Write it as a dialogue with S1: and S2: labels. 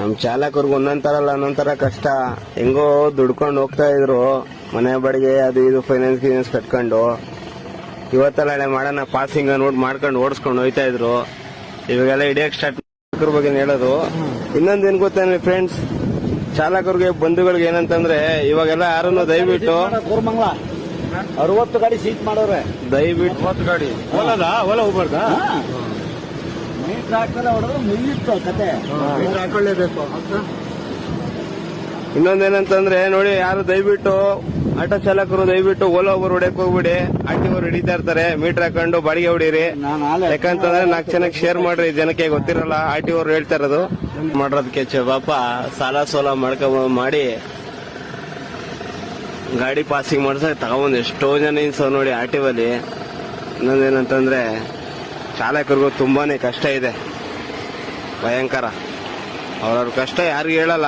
S1: ನಮ್ ಚಾಲಕರ್ಗ ಒಂದೊಂದರಲ್ಲ ಒಂದೊಂದರ ಅಲ್ಲ ಒಂದೊಂದ್ ತರ ಕಷ್ಟ. ಹೆಂಗೋ ದುಡ್ಕೊಂಡು ಹೋಗ್ತಾ ಇದ್ರು ಮನೆ ಬಾಡಿಗೆ ಅದು ಇದು ಫೈನಾನ್ಸ್ ಗಿನಾನ್ಸ್ ಕಟ್ಕೊಂಡು. ಇವತ್ತೆಲ್ಲ ನಾಳೆ ಮಾಡೋಣ ಪಾಸಿಂಗ್ ನೋಟ್ ಮಾಡ್ಕೊಂಡು ಓಡಿಸ್ಕೊಂಡು ಹೋಯ್ತಾ ಇದ್ರು. ಇವಾಗೆಲ್ಲ ಇಡಿಯಕ್ ಸ್ಟಾರ್ಟ್ ಬಗ್ಗೆ ಹೇಳೋದು. ಇನ್ನೊಂದ್ ಏನ್ ಗೊತ್ತೇನೆ ಫ್ರೆಂಡ್ಸ್ ಚಾಲಕರಿಗೆ ಬಂಧುಗಳಿಗೆ ಏನಂತಂದ್ರೆ ಇವಾಗೆಲ್ಲ ಯಾರನ್ನು ದಯವಿಟ್ಟು
S2: ಅರವತ್ತು ಗಾಡಿ ಸೀಟ್ ಮಾಡೋರೆ.
S1: ದಯವಿಟ್ಟು
S3: ಗಾಡಿ. ಓಲದ ಓಲ ಹೋಗ್ಬಾರ್ದಾ?
S2: ಕತೆ.
S3: ಹಾಕೊಳ್ಳೇಬೇಕು.
S1: ಇನ್ನೊಂದೇನಂತಂದ್ರೆ ನೋಡಿ ಯಾರು ದಯವಿಟ್ಟು ಆಟೋ ಚಾಲಕರು ದಯವಿಟ್ಟು ಓಲಾ ಒಬ್ಬರು ಹೊಡೆಯಕ್ ಹೋಗ್ಬಿಡಿ. ಆಟಿವರು ಹಿಡಿತಾ ಇರ್ತಾರೆ. ಮೀಟರ್ ಹಾಕೊಂಡು ಬಾಡಿಗೆ ಹೊಡೀರಿ. ಯಾಕಂತಂದ್ರೆ ನಾಲ್ಕು ಜನಕ್ಕೆ ಶೇರ್ ಮಾಡ್ರಿ. ಜನಕ್ಕೆ ಗೊತ್ತಿರಲ್ಲ. ಆಟಿ ಅವ್ರು ಹೇಳ್ತಾ ಇರೋದು. ಮಾಡೋದಕ್ಕೆ ಪಾಪ. ಸಾಲ ಸೋಲ ಮಾಡ್ಕ ಮಾಡಿ ಗಾಡಿ ಪಾಸಿಂಗ್ ಮಾಡ್ಸಕ್ ತಗೊಂಡ್ ಎಷ್ಟೋ ಜನ ಇನ್ಸವ್ ನೋಡಿ ಆಟಿವಲ್ಲಿ ಇನ್ನೊಂದೇನಂತಂದ್ರೆ ಚಾಲಕರಿಗೂ ತುಂಬಾನೇ ಕಷ್ಟ ಇದೆ. ಭಯಂಕರ. ಅವ್ರವ್ರ ಕಷ್ಟ ಯಾರಿಗೂ ಹೇಳಲ್ಲ.